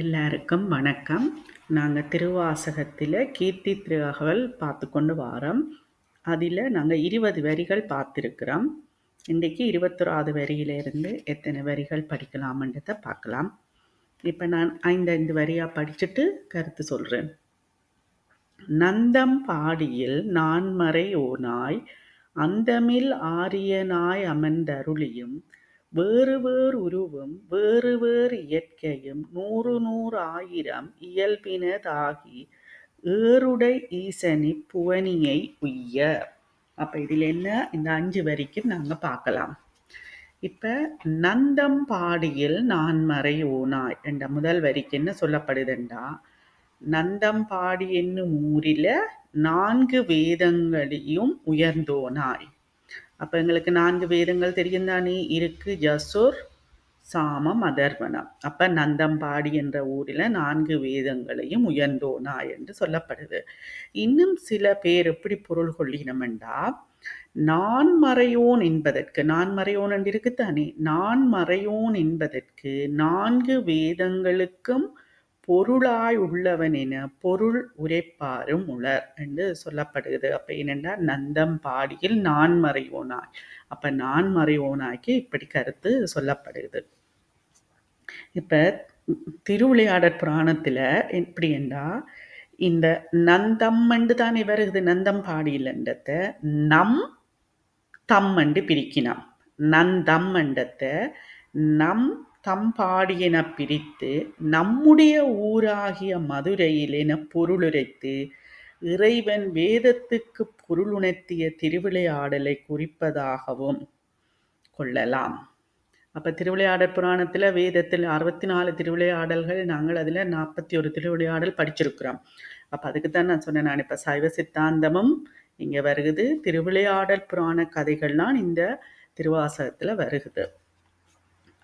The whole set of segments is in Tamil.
எல்லாருக்கும் வணக்கம். நாங்கள் திருவாசகத்தில் கீர்த்தி திருகவல் பார்த்து கொண்டு வாரோம். அதில் நாங்கள் இருபது வரிகள் பார்த்துருக்குறோம். இன்றைக்கி இருபத்தொராது வரியிலிருந்து எத்தனை வரிகள் படிக்கலாம்ன்றதை பார்க்கலாம். இப்போ நான் ஐந்து வரியாக படிச்சுட்டு கருத்து சொல்கிறேன் நந்தம் பாடியில் நான்மறை ஓனாய் அந்தமில் ஆரியனாய் அமர்ந்தருளியும் வேறு வேறு உருவும் வேறு வேறு இயற்கையும் நூறு நூறு ஆயிரம் இயல்பினதாகி ஏறுடை ஈசனி புவனியை உய்ய. அப்போ இதில் என்ன? இந்த அஞ்சு வரிக்கும் நாங்கள் பார்க்கலாம். இப்போ நந்தம் பாடியில் நான் மறை ஓனாய் என்ற முதல் வரிக்கு என்ன சொல்லப்படுதுண்டா? நந்தம்பாடி என்னும் ஊரில் நான்கு வேதங்களையும் உயர்ந்தோனாய். அப்போ எங்களுக்கு நான்கு வேதங்கள் தெரியும் தானே இருக்கு ஜசூர் சாமம் அதர்வனம் அப்போ நந்தம்பாடி என்ற ஊரில் நான்கு வேதங்களையும் உயர்ந்தோனா என்று சொல்லப்படுது. இன்னும் சில பேர் எப்படி பொருள் கொள்ளினமெண்டா? நான் மறையோன் என்பதற்கு நான் மறையோன் என்று இருக்குத்தானே நான் மறையோன் என்பதற்கு நான்கு வேதங்களுக்கும் பொருளாய் உள்ளவன் என பொருள் உரைப்பாரும் உளர் என்று சொல்லப்படுகிறது. அப்ப என்னென்னா நந்தம் பாடியில் நான் மறைவோனாய். அப்ப நான் மறைவோனாய்க்கு இப்படி கருத்து சொல்லப்படுகிறது. இப்ப திருவிளையாடற் புராணத்துல எப்படி என்றா இந்த நந்தம்மண்டு தான் வருகிறது நந்தம் பாடியில்ன்றத நம் தம்மண்டு பிரிக்கினாம் நந்தம் என்றத்தை நம் தம்பாடியென பிரித்து நம்முடைய ஊராகிய மதுரையில் என பொருளுரைத்து இறைவன் வேதத்துக்கு பொருளுணர்த்திய திருவிளையாடலை குறிப்பதாகவும் கொள்ளலாம். அப்போ திருவிளையாடல் புராணத்தில் வேதத்தில் அறுபத்தி நாலு திருவிளையாடல்கள் நாங்கள் அதில் நாற்பத்தி ஒரு திருவிளையாடல் படிச்சிருக்கிறோம். அப்போ அதுக்கு தான் நான் சொன்னேன் நான் இப்போ சைவ சித்தாந்தமும் இங்கே வருகுது. திருவிளையாடல் புராண கதைகள்லாம் இந்த திருவாசகத்தில் வருகுது.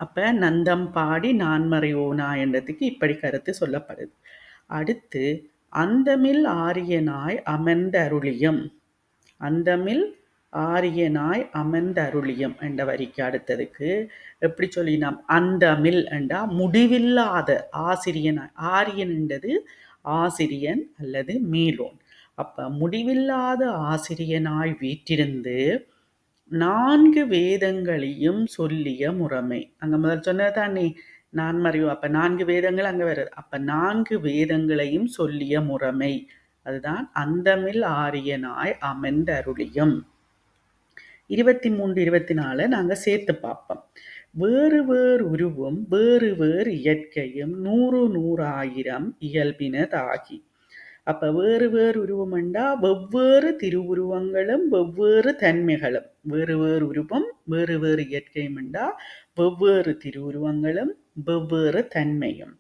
அப்போ நந்தம் பாடி நான்மறை ஓனா என்றதுக்கு இப்படி கருத்து சொல்லப்படுது. அடுத்து அந்தமில் ஆரியனாய் அமர்ந்த அருளியம் அந்தமில் ஆரியனாய் அமர்ந்த அருளியம் என்ற வரிக்கு அடுத்ததுக்கு எப்படி சொல்லினோம்? அந்தமில் என்றா முடிவில்லாத ஆசிரியனாய் ஆரியன் என்றது ஆசிரியன் அல்லது மேலோன். அப்போ முடிவில்லாத ஆசிரியனாய் வீற்றிருந்து நான்கு வேதங்களையும் சொல்லிய முறைமை. அங்க முதல் சொன்னதானே நான் மறையும் அப்ப நான்கு வேதங்கள் அங்க வருது. அப்ப நான்கு வேதங்களையும் சொல்லிய முறைமை. அதுதான் அந்தமில் ஆரியனாய் அமர்ந்த அருளியும் இருபத்தி மூன்று இருபத்தி நாலு நாங்க சேர்த்து பார்ப்போம். வேறு வேறு உருவும் வேறு வேறு இயற்கையும் நூறு நூறாயிரம் இயல்பினதாகி. அப்ப வேறு வேறு உருவம்ண்டா வெவ்வேறு திருவுருவங்களும் வெவ்வேறு தன்மைகளும். வேறு வேறு உருவம் வேறு வேறு இயற்கையும்ண்டா வெவ்வேறு திருவுருவங்களும் வெவ்வேறு தன்மையும்.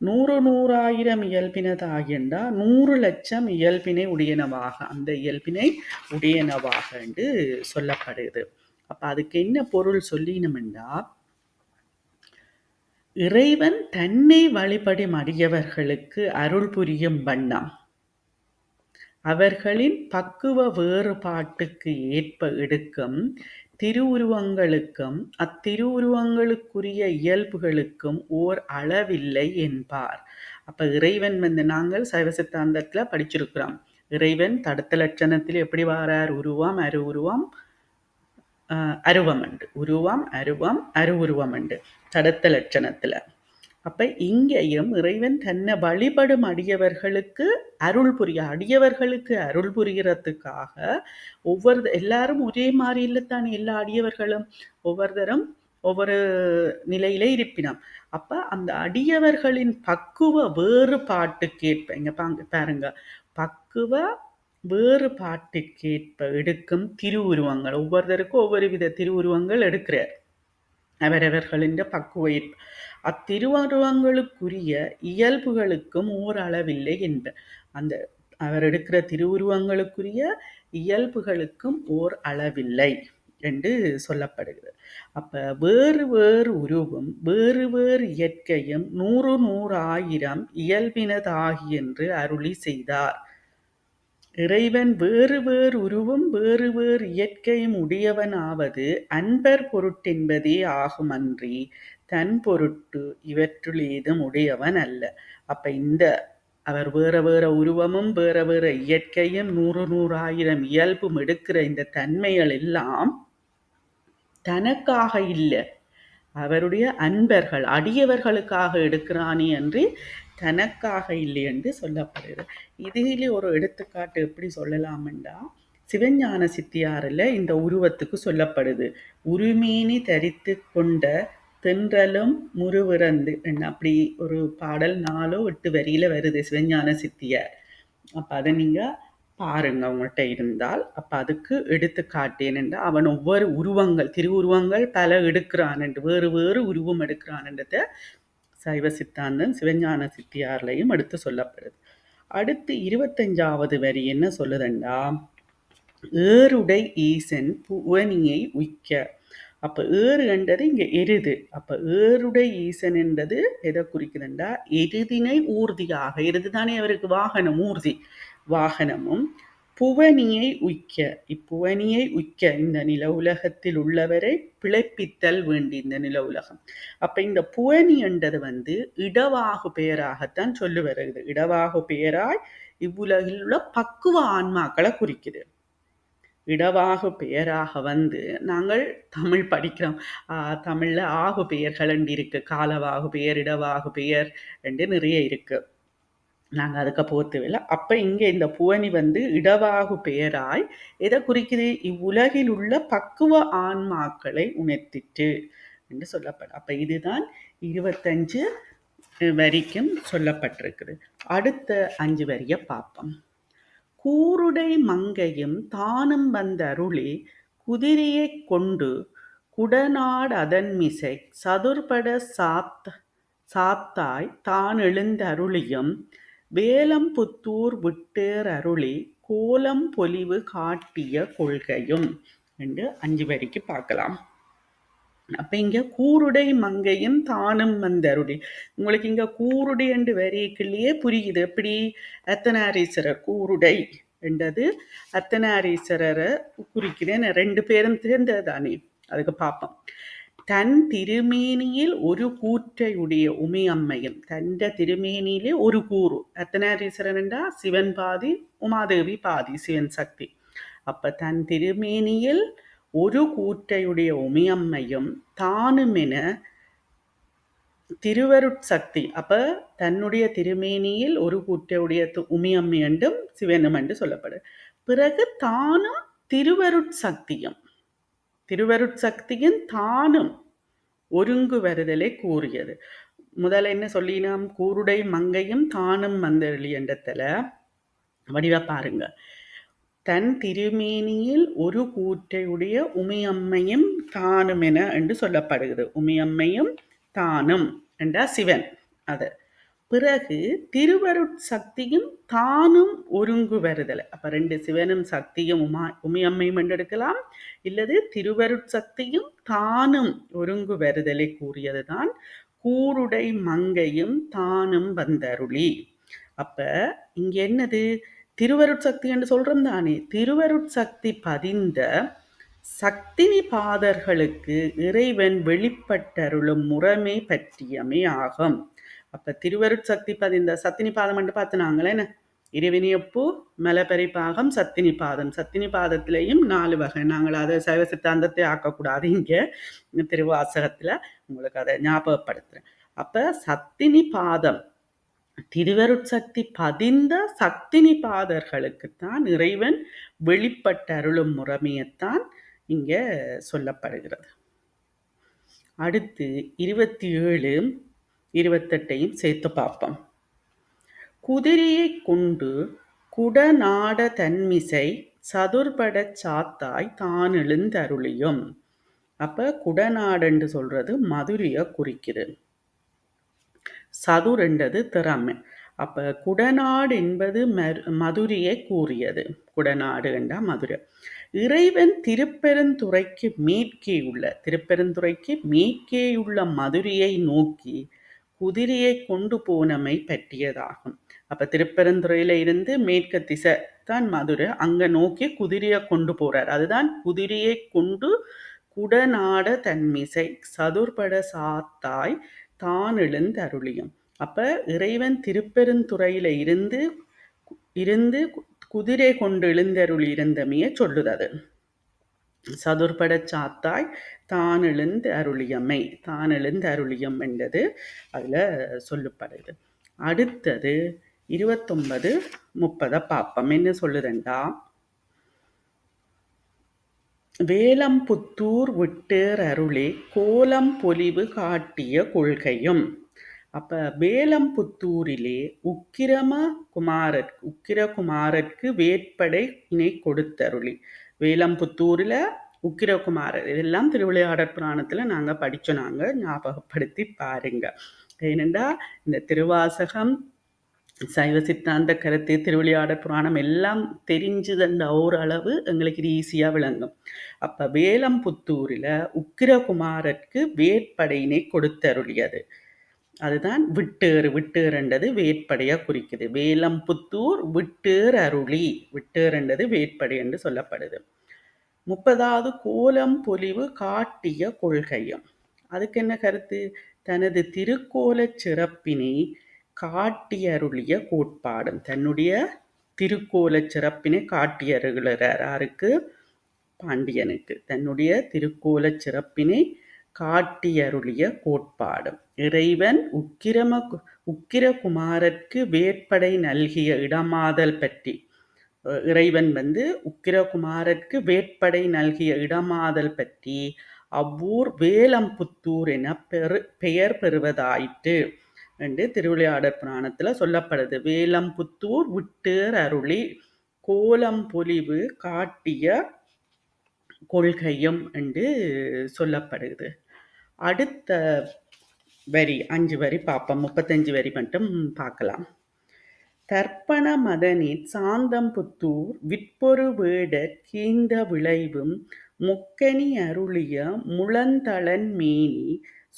நூறு நூறாயிரம் இயல்பினதாகின்றா நூறு லட்சம் இயல்பினை உடையனவாக அந்த இயல்பினை உடையனவாக என்று சொல்லப்படுது. அப்ப அதுக்கு என்ன பொருள் சொல்லினமெண்டா இறைவன் தன்னை வழிபடும் அடியவர்களுக்கு அருள் புரியும் வண்ணம். அவர்களின் பக்குவ வேறுபாட்டுக்கு ஏற்ப எடுக்கும் திருவுருவங்களுக்கும் அத்திருவுருவங்களுக்குரிய இயல்புகளுக்கும் ஓர் அளவில்லை என்பார். அப்ப இறைவன் வந்து நாங்கள் சைவ சித்தாந்தத்தில் படிச்சிருக்கிறோம். இறைவன் தடுத்த லட்சணத்தில் எப்படி வாரார்? உருவம் அரு உருவம் அருவமண்டு. உருவம் அருவம் அருவுருவமண்டு. தடத்த லட்சணத்தில். அப்போ இங்கேயும் இறைவன் தன்னை வழிபடும் அடியவர்களுக்கு அருள் புரிய அடியவர்களுக்கு அருள் புரிகிறதுக்காக ஒவ்வொரு எல்லாரும் ஒரே மாதிரி இல்லைத்தானே எல்லா அடியவர்களும்? ஒவ்வொருத்தரும் ஒவ்வொரு நிலையில இருப்பினோம். அப்ப அந்த அடியவர்களின் பக்குவ வேறுபாட்டுக்கேற்ப இங்க பாங்க பாருங்க. பக்குவ வேறுபாட்டுக்கேற்ப எடுக்கும் திருவுருவங்கள் ஒவ்வொருத்தருக்கும் ஒவ்வொரு வித திருவுருவங்கள் எடுக்கிறார். அவரவர்களின் பக்குவ அத்திருவுருவங்களுக்குரிய இயல்புகளுக்கும் ஓரளவில்லை என்ப அந்த அவர் எடுக்கிற திருவுருவங்களுக்குரிய இயல்புகளுக்கும் ஓர் அளவில்லை என்று சொல்லப்படுகிறது. அப்ப வேறு வேறு உருவம் வேறு வேறு இயற்கையும் நூறு நூறு ஆயிரம் இயல்பினதாகி என்று அருளி செய்தார். இறைவன் வேறு வேறு உருவும் வேறு வேறு இயற்கையும் உடையவனாவது அன்பர் பொருட்டென்பதே ஆகுமன்றி தன் பொருட்டு இவற்றுள் ஏதும் உடையவன் அல்ல. அப்ப இந்த அவர் வேற வேற உருவமும் வேற வேற இயற்கையும் நூறு நூறாயிரம் இயல்பும் எடுக்கிற இந்த தன்மைகள் எல்லாம் தனக்காக இல்லை. அவருடைய அன்பர்கள் அடியவர்களுக்காக எடுக்கிறானே என்று தனக்காக இல்லை என்று சொல்லப்படுது இதிலே ஒரு எடுத்துக்காட்டு எப்படி சொல்லலாம்டா சிவஞான சித்தியாரில் இந்த உருவத்துக்கு சொல்லப்படுது. உருமீனி தரித்து கொண்ட தென்றலும் முருவிறந்து அப்படி ஒரு பாடல் நாலோ எட்டு வரியில் வருது சிவஞான சித்தியார். அப்போ அதை நீங்கள் பாருங்க உங்கள்கிட்ட இருந்தால். அப்போ அதுக்கு எடுத்துக்காட்டேனென்றால் அவன் ஒவ்வொரு உருவங்கள் திருவுருவங்கள் பல எடுக்கிறான் என்று வேறு வேறு உருவம் எடுக்கிறான்ன்றதை சைவ சித்தாந்தம் சிவஞான சித்தியார்லையும் எடுத்து சொல்லப்படுது. அடுத்து இருபத்தஞ்சாவது வரி என்ன சொல்லுதுண்டா? ஏறுடை ஈசன் புவனியை உய்க்க. அப்போ ஏறு என்றது இங்கே எருது. அப்போ ஏறுடை ஈசன் என்றது எதை குறிக்குதுண்டா? எருதினை ஊர்தியாக. எருது தானே அவருக்கு வாகனம் ஊர்தி. வாகனமும் புவனியை உய்க்க இப்புவனியை உய்க்க இந்த நில உலகத்தில் உள்ளவரை பிழைப்பித்தல் வேண்டி இந்த நில உலகம். அப்ப இந்த புவனி என்றது வந்து இடவாகு பெயராகத்தான் சொல்லி வருகிறது இடவாகு பெயராய் இவ்வுலகில் உள்ள பக்குவ ஆன்மாக்களை குறிக்குது. இடவாகு பெயராக வந்து நாங்கள் தமிழ் படிக்கிறோம். தமிழில் ஆகு பெயர்கள் இருக்கு. காலவாகு பெயர் இடவாகு பெயர் என்று நிறைய இருக்குது நாங்கள் அதுக்கு போர்த்துவில்லை அப்போ இங்கே இந்த புவனி வந்து இடவாகு பெயராய் எதை குறிக்குது? இவ்வுலகில் உள்ள பக்குவ ஆன்மாக்களை உணர்த்திட்டு என்று சொல்லப்படும். அப்போ இதுதான் இருபத்தஞ்சு வரிக்கும் சொல்லப்பட்டிருக்குது. அடுத்த அஞ்சு வரியை பார்ப்போம். கூருடை மங்கையும் தானும் வந்த அருளி குதிரையை கொண்டு குடநாடு அதன்மிசை சதுர்பட சாத் சாத்தாய் தான் எழுந்த அருளியும் வேலம்புத்தூர் விட்டேர் அருளி கோலம் பொலிவு காட்டிய கொள்கையும். என்று அஞ்சு வரிக்கு பார்க்கலாம். அப்ப இங்க கூருடை மங்கையும் தானும் வந்தருடி உங்களுக்கு இங்க கூருடை என்று வரிக்குள்ளேயே புரியுது எப்படி? அத்தனாரீஸ்வரர் கூருடை என்றது அத்தனாரீஸ்வரரை குறிக்கிறேன். ரெண்டு பேரும் தேர்ந்தது தானே அதுக்கு பார்ப்போம். தன் திருமேனியில் ஒரு கூற்றையுடைய உமையம்மையும் தந்த திருமேனியிலே ஒரு கூறு. அர்த்தநாரீஸ்வரன் என்றா சிவன் பாதி உமாதேவி பாதி சிவன் சக்தி. அப்ப தன் திருமேனியில் ஒரு கூற்றையுடைய உமையம்மையும் தானுமென திருவருட்சக்தி. அப்ப தன்னுடைய திருமேனியில் ஒரு கூற்றையுடைய உமையம்மை என்றும் சிவனும் என்று சொல்லப்படு பிறகு தானும் திருவருட்சக்தியும். திருவருட்சக்தியின் தானும் ஒருங்கு வருதலே கூறியது. முதல்ல என்ன சொல்லினோம்? கூருடை மங்கையும் தானும் வந்தெழி என்றத்தில் வடிவ பாருங்க. தன் திருமேனியில் ஒரு கூற்றையுடைய உமையம்மையும் தானும் என என்று சொல்லப்படுகிறது. உமையம்மையும் தானும் என்றா சிவன். அது பிறகு திருவருட் சக்தியும் தானும் ஒருங்கு வருதல். அப்ப ரெண்டு சிவனும் சக்தியும் உமா உமையம்மையும் என்றெடுக்கலாம். இல்லது திருவருட் சக்தியும் தானும் ஒருங்கு வருதலை கூறியதுதான். கூருடை மங்கையும் தானும் வந்தருளி. அப்ப இங்க என்னது? திருவருட்சக்தி என்று சொல்றோம் தானே. திருவருட்சக்தி பதிந்த சக்தினி பாதர்களுக்கு இறைவன் வெளிப்பட்டருளும் முறைமை பற்றியமே ஆகும். அப்ப திருவருட்சக்தி பதிந்த சத்தினி பாதம் என்று பார்த்தினாங்களே இறைவினியப்பூ மலப்பரி பாகம் சத்தினி பாதம். சத்தினி பாதத்திலையும் நாலு வகை. நாங்கள் அதை சைவ சித்தாந்தத்தை ஆக்கக்கூடாது இங்கே. திருவாசகத்தில் உங்களுக்கு அதை ஞாபகப்படுத்துகிறேன் அப்போ சத்தினி பாதம் திருவருட்சக்தி பதிந்த சக்தினி பாதர்களுக்குத்தான் இறைவன் வெளிப்பட்ட அருளும் முறைமையைத்தான் இங்கே சொல்லப்படுகிறது. அடுத்து இருபத்தி ஏழு இருபத்தெட்டையும் சேர்த்து பார்ப்போம். குதிரையை கொண்டு குடநாட தன்மிசை சதுர்படச் சாத்தாய் தான் எழுந்தருளியும். அப்ப குடநாடுன்னு சொல்றது மதுரையை குறிக்குது. சதுரன்றது திறமை. அப்ப குடநாடு என்பது மதுரையை கூறியது. குடநாடு என்றா மதுரை. இறைவன் திருப்பெருந்துறைக்கு மேற்கே உள்ள திருப்பெருந்துறைக்கு மேற்கே உள்ள மதுரையை நோக்கி குதிரையை கொண்டு போனமை பற்றியதாகும். அப்ப திருப்பெருந்துறையில இருந்து மேற்கு திசை தான் மதுரை. அங்க நோக்கி குதிரையை கொண்டு போறார். அதுதான் குதிரையை கொண்டு குடநாட தன்மிசை சதுர்பட சாத்தாய் தான் எழுந்தருளியும். அப்ப இறைவன் திருப்பெருந்துறையில இருந்து இருந்து குதிரை கொண்டு எழுந்தருளி இருந்தமைய சொல்லுதது சதுர்பட சாத்தாய் தான் எழுந்து அருளியம்மை தான் எழுந்து அருளியம் என்றது அதில் சொல்லப்படுது. அடுத்தது இருபத்தொன்பது முப்பதை பார்ப்போம் என்ன சொல்லுதண்டா? வேலம்புத்தூர் விட்டேர் அருளே கோலம் பொலிவு காட்டிய கொள்கையும். அப்ப வேலம்புத்தூரிலே உக்கிரம குமாரர் உக்கிரகுமாரற்கு வேட்படை இணை கொடுத்தருளி. வேலம்புத்தூரில் உக்கிரகுமாரர். இதெல்லாம் திருவிளையாடற் புராணத்தில் நாங்கள் படித்தோம் நாங்கள் ஞாபகப்படுத்தி பாருங்கள் ஏனென்றால் இந்த திருவாசகம் சைவ சித்தாந்த கருத்து திருவிளையாடற் புராணம் எல்லாம் தெரிஞ்சதுன்ற ஓரளவு எங்களுக்கு இது ஈஸியாக விளங்கும். அப்போ வேலம்புத்தூரில் உக்கிரகுமாரருக்கு வேட்படையினை கொடுத்தருளியது. அதுதான் விட்டேறு விட்டேறுன்றது வேட்படையாக குறிக்குது. வேலம்புத்தூர் விட்டேர் அருளி. விட்டேறுன்றது வேட்படை என்று சொல்லப்படுது. முப்பதாவது கோலம் பொலிவு காட்டிய கொள்கையும். அதுக்கு என்ன கருத்து? தனது திருக்கோல சிறப்பினை காட்டியருளிய கோட்பாடும். தன்னுடைய திருக்கோல சிறப்பினை காட்டியருகிறாருக்கு பாண்டியனுக்கு. தன்னுடைய திருக்கோல சிறப்பினை காட்டியருளிய கோட்பாடும். இறைவன் உக்கிரம உக்கிரகுமாரர்க்கு வேட்படை நல்கிய இடமாதல் பற்றி. இறைவன் வந்து உக்கிரகுமாரர்க்கு வேட்படை நல்கிய இடமாதல் பற்றி அவ்வூர் வேலம்புத்தூர் என பெரு பெயர் பெறுவதாயிற்று. என்று திருவிளையாடற் புராணத்தில் சொல்லப்படுது. வேலம்புத்தூர் விட்டேர் அருளி கோலம் பொலிவு காட்டிய கொள்கையும் என்று சொல்லப்படுது. அடுத்த வரி அஞ்சு வரி பார்ப்போம். முப்பத்தஞ்சு வரி மட்டும் பார்க்கலாம். தர்ப்பண மதனிற் சாந்தம்புத்தூர் விற்பொரு வேடற் கீந்த விளைவும் முக்கணி அருளிய முழந்தளன் மேனி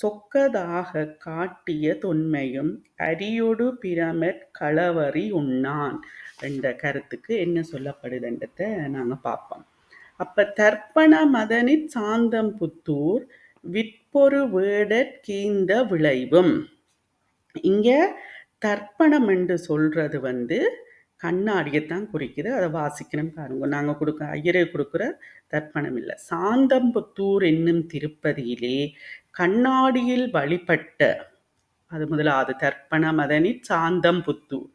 சொக்கதாக காட்டிய தொன்மையும் அரியொடு பிரமற் களவறி உண்ணான் என்ற கருத்துக்கு என்ன சொல்லப்படுதுன்றத நாங்கள் பார்ப்போம். அப்போ தர்ப்பண மதனிற் சாந்தம்புத்தூர் விற்பொரு வேடற் கீந்த விளைவும். இங்கே தர்ப்பணம் என்று சொல்கிறது வந்து கண்ணாடியை தான் குறிக்குது. அதை வாசிக்கணும் பாருங்க. நாங்கள் கொடுக்க ஐயரை கொடுக்குற தர்ப்பணம் இல்லை. சாந்தம்புத்தூர் என்னும் திருப்பதியிலே கண்ணாடியில் வழிபட்ட அது முதலாவது தர்ப்பண மதனி சாந்தம்புத்தூர்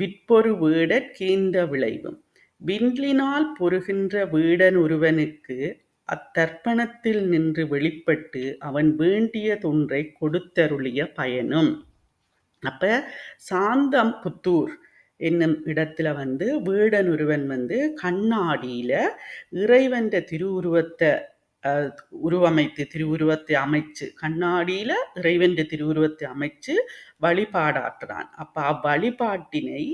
விற்பொரு வீடற் கீந்த விளைவும். விண்லினால் பொருகின்ற வீடன் ஒருவனுக்கு அத்தர்ப்பணத்தில் நின்று வெளிப்பட்டு அவன் வேண்டிய தொன்றை கொடுத்தருளிய பயனும். அப்ப சாந்தம் புத்தூர் என்னும் இடத்துல வந்து வீடன் ஒருவன் வந்து கண்ணாடியில இறைவன்ற திருவுருவத்தை உருவமைத்து திருவுருவத்தை அமைச்சு கண்ணாடியில இறைவன்ற திருவுருவத்தை அமைச்சு வழிபாடாற்றுறான். அப்ப அவ்வழிபாட்டினை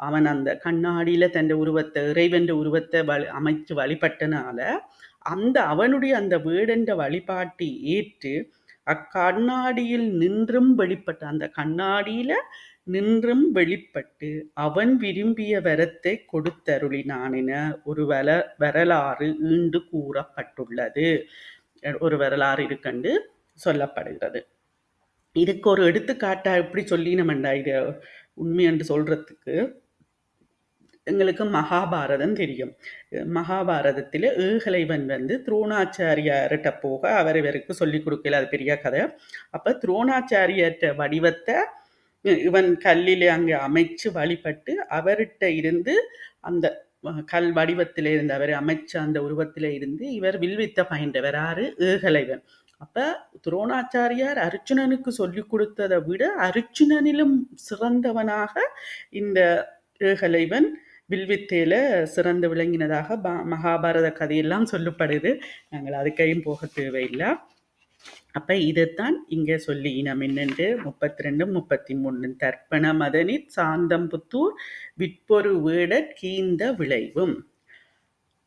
அவன் அந்த கண்ணாடியில தன் உருவத்தை இறைவன்ற உருவத்தை வழி அமைச்சு வழிபட்டனால அந்த அவனுடைய அந்த வீடென்ற வழிபாட்டை ஏற்று அக்கண்ணாடியில் நின்றும் வெளிப்பட்ட அந்த கண்ணாடியில நின்றும் வெளிப்பட்டு அவன் விரும்பிய வரத்தை கொடுத்தருளினான் என ஒரு வர வரலாறு ஈண்டு கூறப்பட்டுள்ளது. ஒரு வரலாறு இருக்கண்டு சொல்லப்படுகிறது. இதுக்கு ஒரு எடுத்துக்காட்டா எப்படி சொல்லினமெண்டா இது உண்மை என்று சொல்றதுக்கு எங்களுக்கு மகாபாரதம் தெரியும். மகாபாரதத்தில் ஏகலைவன் வந்து துரோணாச்சாரியார்கிட்ட போக அவர் இவருக்கு சொல்லி கொடுக்கல அது பெரிய கதை. அப்போ துரோணாச்சாரியர்கிட்ட வடிவத்தை இவன் கல்லில் அங்கே அமைச்சு வழிபட்டு அவர்கிட்ட இருந்து அந்த கல் வடிவத்தில் இருந்து அவர் அமைச்ச அந்த உருவத்தில் இருந்து இவர் வில்வித்த பயின்றவர். ஆறு ஏகலைவன். அப்போ துரோணாச்சாரியார் அர்ஜுனனுக்கு சொல்லி கொடுத்ததை விட அர்ஜுனனிலும் சிறந்தவனாக இந்த ஏகலைவன் வில்வித்தையில் சிறந்து விளங்கினதாக மகாபாரத கதையெல்லாம் சொல்லப்படுது. நாங்கள் அதுக்கையும் போக தேவையில்லை. அப்போ இதைத்தான் இங்கே சொல்லி இனம் என்னென்று முப்பத்தி ரெண்டு முப்பத்தி மூணு தர்ப்பண மதனி சாந்தம்புத்தூர் விற்பொரு வேட கீந்த விளைவும்.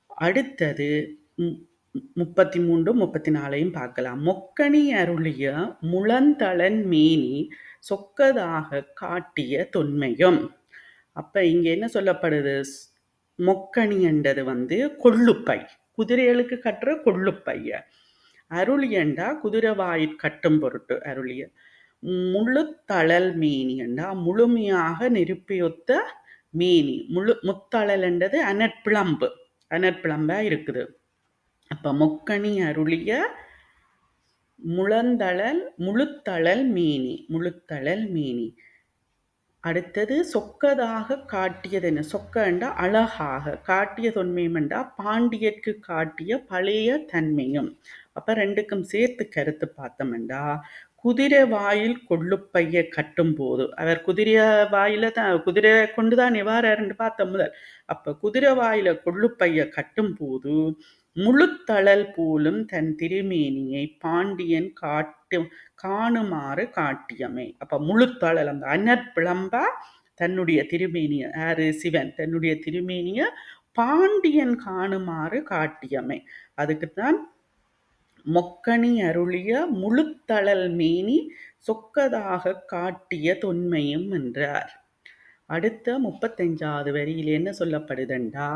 அடுத்தது முப்பத்தி மூன்று முப்பத்தி நாலையும் பார்க்கலாம். மொக்கணி அருளிய முழந்தளன் மேனி சொக்கதாக காட்டிய தொன்மையும். அப்ப இங்க என்ன சொல்லப்படுது? மொக்கணி என்றது வந்து கொள்ளுப்பை. குதிரைகளுக்கு கட்டுற கொள்ளுப்பைய. அருளியண்டா குதிரவாயிற் கட்டும் பொருட்டு அருளிய. முழுத்தழல் தளல் என்றா முழுமையாக நெருப்பியொத்த மீனி. முழு முத்தழல் என்றது அனற்பிளம்பு. அனற்பிளம்பா இருக்குது. அப்ப மொக்கணி அருளிய முழந்தழல் முழுத்தழல் மீனி. முழுத்தழல் மீனி. அடுத்தது சொக்கதாக காட்டியது என்ன? சொக்கண்டா அழகாக. காட்டிய தொன்மையும்ண்டா பாண்டியர்க்கு காட்டிய பழைய தன்மையும். அப்போ ரெண்டுக்கும் சேர்த்து கருத்து பார்த்தோம்டா குதிரை வாயில் கொள்ளுப்பைய கட்டும் போது அவர் குதிரை வாயில தான் குதிரை கொண்டு தான் நிவாரன்னு பார்த்த முதல். அப்போ குதிரை வாயில கொள்ளுப்பைய கட்டும் போது முழுத்தழல் போலும் தன் திருமேனியை பாண்டியன் காட்டும் காணுமாறு காட்டியமை. அப்ப முழுத்தழல் அந்த அனற்பிளம்பா தன்னுடைய திருமேனிய யாரு? சிவன். தன்னுடைய திருமேனிய பாண்டியன் காணுமாறு காட்டியமை. அதுக்குத்தான் மொக்கணி அருளிய முழுத்தழல் மேனி சொக்கதாக காட்டிய தொன்மையும் என்றார் அடுத்த முப்பத்தஞ்சாவது வரியில் என்ன சொல்லப்படுதண்டா?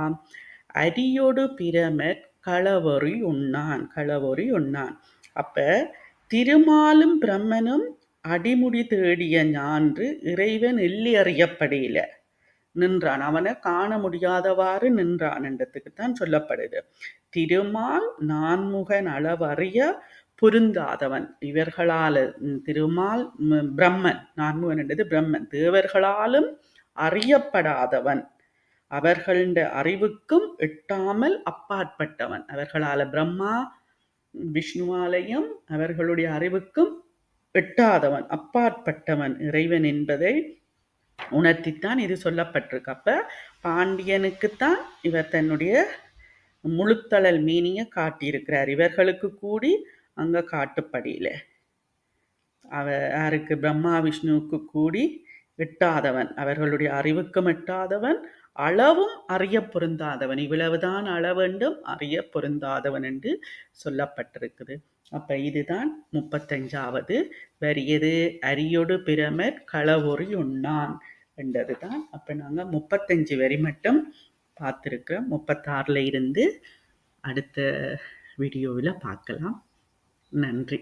அரியோடு பிரமர் களவொறி உண்ணான் களவொறி உண்ணான் அப்ப திருமாலும் பிரம்மனும் அடிமுடி தேடிய ஞான்று இறைவன் எள்ளி அறியப்படையில. நின்றான். அவனை காண முடியாதவாறு நின்றான் என்றதுக்கு தான் சொல்லப்படுது. திருமால் நான்முகன் அளவறிய பொருந்தாதவன். இவர்களால் திருமால் பிரம்மன். நான்முகன் என்றது பிரம்மன். தேவர்களாலும் அறியப்படாதவன். அவர்கள அறிவுக்கும் எட்டாமல் அப்பாற்பட்டவன். அவர்களால பிரம்மா விஷ்ணுவாலயம் அவர்களுடைய அறிவுக்கும் எட்டாதவன் அப்பாற்பட்டவன் இறைவன் என்பதை உணர்த்தித்தான் இது சொல்லப்பட்டிருக்கு. அப்போ பாண்டியனுக்குத்தான் இவர் தன்னுடைய முழுத்தளல் மீனிய காட்டியிருக்கிறார். இவர்களுக்கு கூடி அங்கே காட்டுப்படியில. அவ யாருக்கு? பிரம்மா விஷ்ணுவுக்கு கூடி எட்டாதவன். அவர்களுடைய அறிவுக்கும் எட்டாதவன் அளவும் அறிய பொருந்தாதவன். இவ்வளவுதான் அளவெண்டும் அறிய பொருந்தாதவன் என்று சொல்லப்பட்டிருக்குது. அப்ப இதுதான் முப்பத்தஞ்சாவது. வரியது அரியொடு பிரமர் களவொறி உண்ணான் என்றது தான் அப்ப நாங்க முப்பத்தஞ்சு வரி மட்டும் பார்த்துருக்குறோம். முப்பத்தாறுல இருந்து அடுத்த வீடியோவில் பார்க்கலாம். நன்றி.